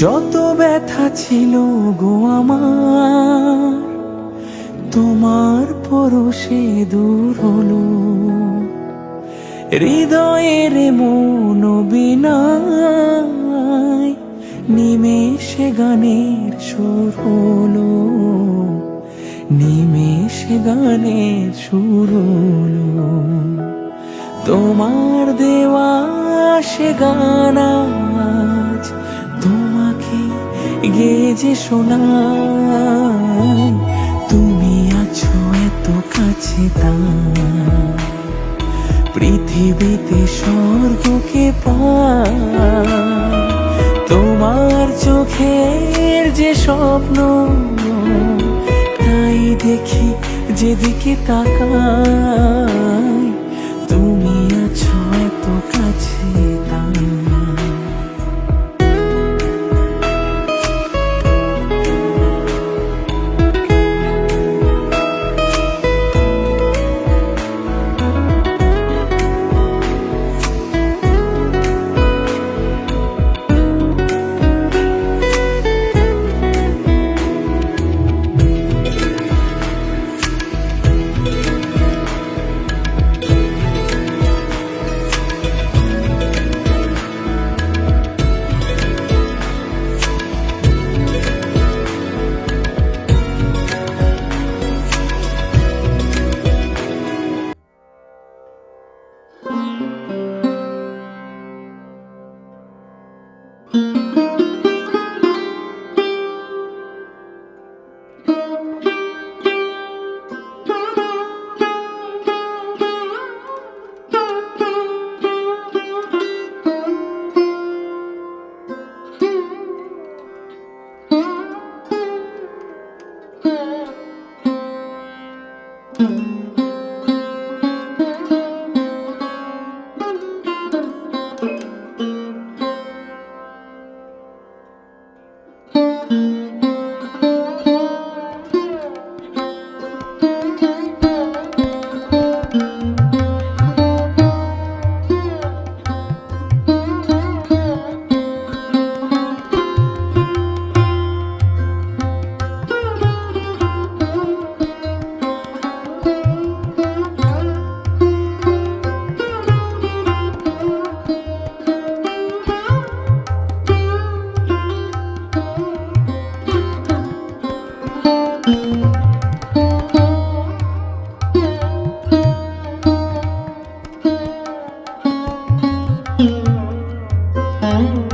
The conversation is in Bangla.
যত ব্যথা ছিল গো আমার, তোমার পরশে দূর হলো। হৃদয়ের মন বিনায় নিমেষে গানের সুর হলো। নিমেষে গানের সুর হলো। তোমার দেওয়া সে গান আজ গেজে শোনাই তুমি আছো এত কাছে পৃথিবীতে স্বর্গকে পাই তোমার চোখের যে স্বপ্ন, তাই দেখি যেদিকে তাকাই Mm-hmm. Música